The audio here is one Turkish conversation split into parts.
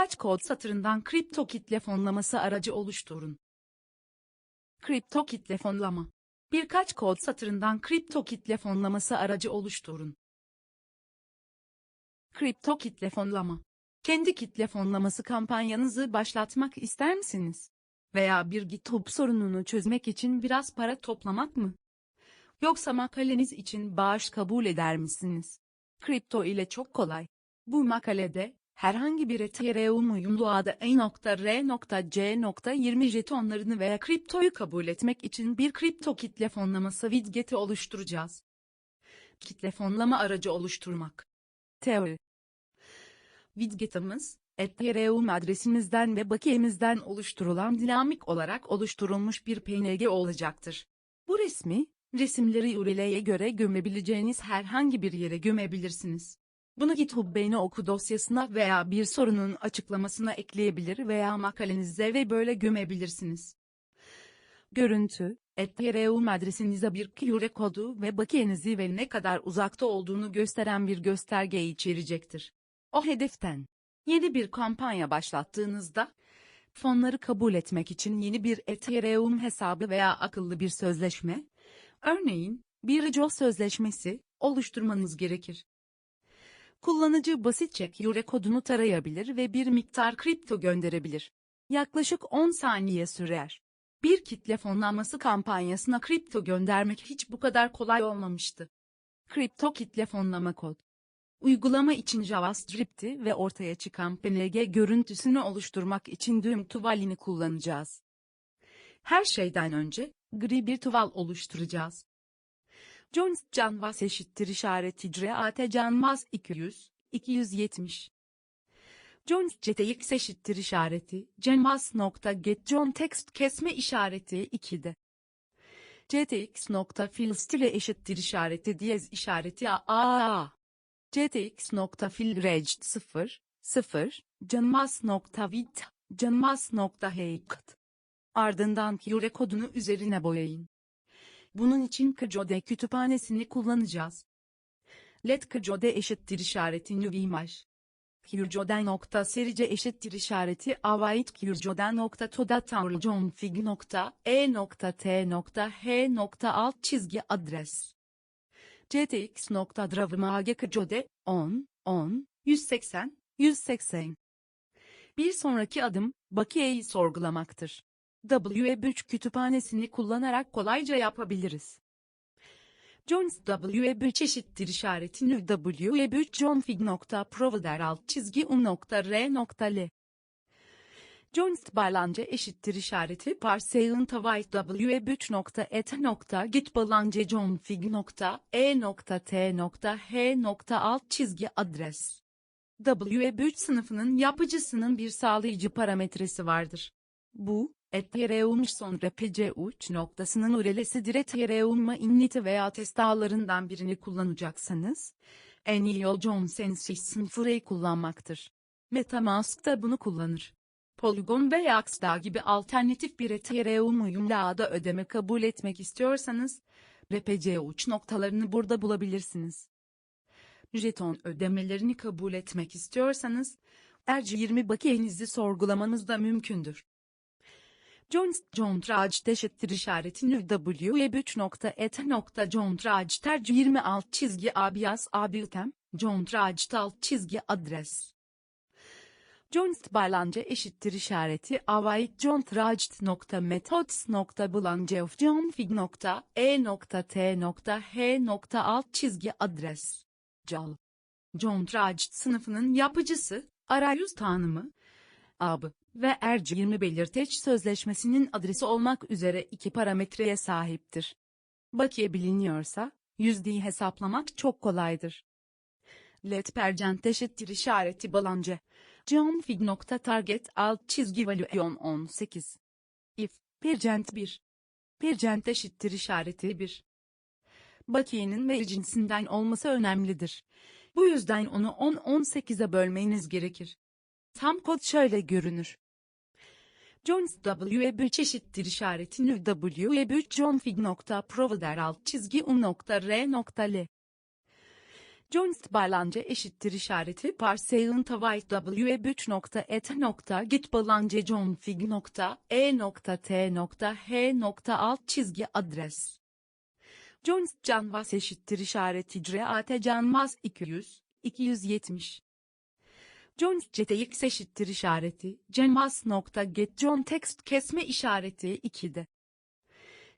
Birkaç kod satırından kripto kitle fonlaması aracı oluşturun. Kripto kitle fonlama. Birkaç kod satırından kripto kitle fonlaması aracı oluşturun. Kripto kitle fonlama. Kendi kitle fonlaması kampanyanızı başlatmak ister misiniz? Veya bir GitHub sorununu çözmek için biraz para toplamak mı? Yoksa makaleniz için bağış kabul eder misiniz? Kripto ile çok kolay. Bu makalede herhangi bir Ethereum uyumlu ağda E.R.C.20 jetonlarını veya kriptoyu kabul etmek için bir kripto kitle fonlaması widget'i oluşturacağız. Kitle fonlama aracı oluşturmak. Teori Widget'imiz, Ethereum adresimizden ve bakiyemizden oluşturulan dinamik olarak oluşturulmuş bir PNG olacaktır. Bu resmi, resimleri URL'ye göre gömebileceğiniz herhangi bir yere gömebilirsiniz. Bunu GitHub Beyni Oku dosyasına veya bir sorunun açıklamasına ekleyebilir veya makalenize ve böyle gömebilirsiniz. Görüntü, Ethereum adresinize bir QR kodu ve bakiyenizi ve ne kadar uzakta olduğunu gösteren bir gösterge içerecektir. O hedeften yeni bir kampanya başlattığınızda, fonları kabul etmek için yeni bir Ethereum hesabı veya akıllı bir sözleşme, örneğin bir JOL sözleşmesi, oluşturmanız gerekir. Kullanıcı basitçe QR kodunu tarayabilir ve bir miktar kripto gönderebilir. Yaklaşık 10 saniye sürer. Bir kitle fonlanması kampanyasına kripto göndermek hiç bu kadar kolay olmamıştı. Kripto kitle fonlama kod. Uygulama için JavaScript'i ve ortaya çıkan PNG görüntüsünü oluşturmak için düğüm tuvalini kullanacağız. Her şeyden önce, gri bir tuval oluşturacağız. Jones Canvas eşittir işareti icraate Canvas 200, 270. Jones CTX eşittir işareti Canvas nokta get John text kesme işareti 2'de. CTX nokta fill stile eşittir işareti diyez işareti a CTX nokta fill regt 0, 0, Canvas nokta width, Canvas nokta height. Ardından QR kodunu üzerine boyayın. Bunun için Kjode kütüphanesini kullanacağız. Let Kjode eşittir işareti new image. Kjode nokta serice eşittir işareti avoid Kjode nokta toda config nokta e nokta t nokta h nokta alt çizgi adres. GTX nokta dravmage Kjode 10 10 180 180. Bir sonraki adım bakiyeyi sorgulamaktır. W3 kütüphanesini kullanarak kolayca yapabiliriz. Jones W3 eşittir işaretini W3 config nokta provider alt çizgi un nokta r nokta l. Jones balance eşittir işareti parseilin tavayt W3 nokta et nokta git balance config nokta e nokta t nokta h nokta alt çizgi adres. W3 sınıfının yapıcısının bir sağlayıcı parametresi vardır. Bu, Ethereum sonra PC uç noktasının URL'sidir Ethereum'a initi veya test ağlarından birini kullanacaksanız, en iyi yol Sensis sınıfırayı kullanmaktır. Metamask da bunu kullanır. Polygon veya Axda gibi alternatif bir Ethereum uyumlu ödeme kabul etmek istiyorsanız, RPC uç noktalarını burada bulabilirsiniz. Jeton ödemelerini kabul etmek istiyorsanız, ERC20 bakiyenizi sorgulamanız da mümkündür. Jones John Traj eşittir işaretini w3.et.John Traj tercih 26 çizgi abias abiltem, John Traj alt çizgi adres. Jones balance eşittir işareti avoid John Traj nokta methods nokta balance of John fig nokta e nokta t nokta h nokta alt çizgi adres. Cal. John Traj sınıfının yapıcısı, arayüz tanımı, AB ve ERC20 belirteç sözleşmesinin adresi olmak üzere iki parametreye sahiptir. Bakiye biliniyorsa, yüzdeyi hesaplamak çok kolaydır. Let percent eşittir işareti balance. Config nokta target alt çizgi valuation 18. If, percent 1. Percent eşittir işareti 1. Bakiyenin veri cinsinden olması önemlidir. Bu yüzden onu 10-18'e bölmeniz gerekir. Tam kod şöyle görünür. Jones W3 eşittir işaretini W3 config nokta provider alt çizgi un nokta r nokta l. Johnst bağlanca eşittir işareti parseyın tavayt e nokta t nokta h nokta alt çizgi adres. Johnst canvas eşittir işareti cre at canvas 200, 270. Jones CTX eşittir işareti, canvas nokta get John text kesme işareti 2'de.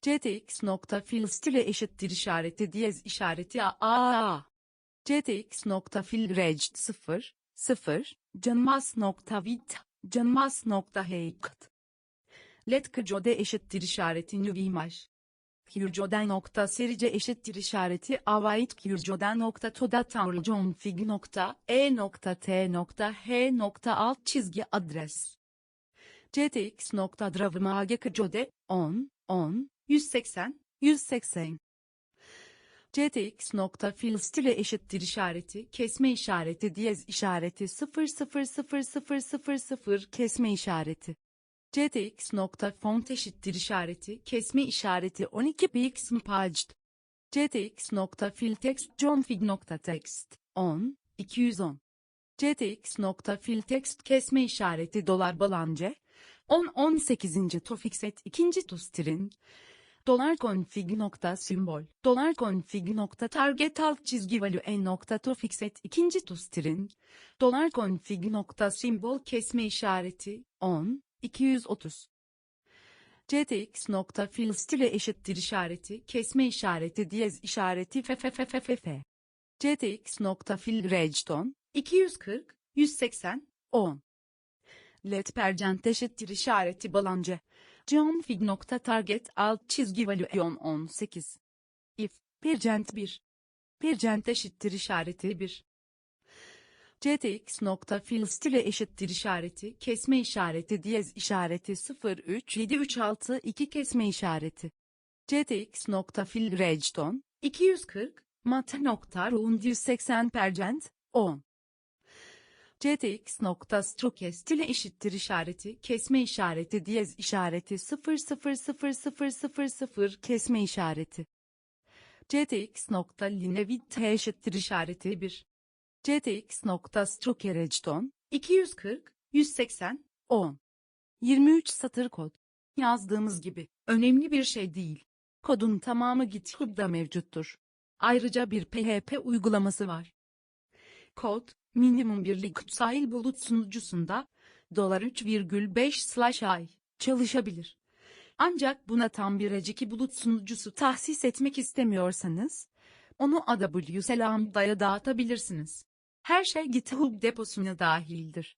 CTX nokta fill stile eşittir işareti diyez işareti a a a. CTX nokta fill rect 0, 0, canvas nokta with, canvas nokta height. Let kjode eşittir işareti new image. Kürcoden nokta serice eşittir işareti avait kürcoden nokta toda tanrı config nokta e nokta t nokta h nokta alt çizgi adres. ctx nokta dravmage kjode 10 10 180 180 ctx nokta fill stile eşittir işareti kesme işareti diyez işareti 0 0 0 0 0 0 kesme işareti. CTX eşittir işareti kesme işareti 12 px paged. CTX nokta fill text config nokta text 10 210. CTX kesme işareti dolar balance 10 18. tofixet 2. tustrin dolar config nokta simbol dolar config nokta target alt çizgi value en nokta tofixet 2. tustrin dolar config nokta simbol kesme işareti 10 230. CTX stile eşittir işareti, kesme işareti diyez işareti ffffff. CTX nokta fill regton, 240, 180, 10. Let percent eşittir işareti balanca. Config nokta target alt çizgi value 18. If, percent 1. Percent eşittir işareti 1. CTX nokta fill stile eşittir işareti, kesme işareti diyez işareti 03736 kesme işareti. CTX nokta fill regton, 240, mat nokta round 180 percent, 10. CTX nokta stroke stile eşittir işareti, kesme işareti diyez işareti 0000000 kesme işareti. CTX nokta linevit eşittir işareti 1. CTX nokta stroke regton 240 180 10 23 satır kod yazdığımız gibi önemli bir şey değil. Kodun tamamı GitHub'da mevcuttur. Ayrıca bir PHP uygulaması var. Kod minimum birlik sahil bulut sunucusunda dolar 3,5 slash ay çalışabilir. Ancak buna tam bir Eciki bulut sunucusu tahsis etmek istemiyorsanız onu AWS Lambda'ya dağıtabilirsiniz. Her şey GitHub deposuna dahildir.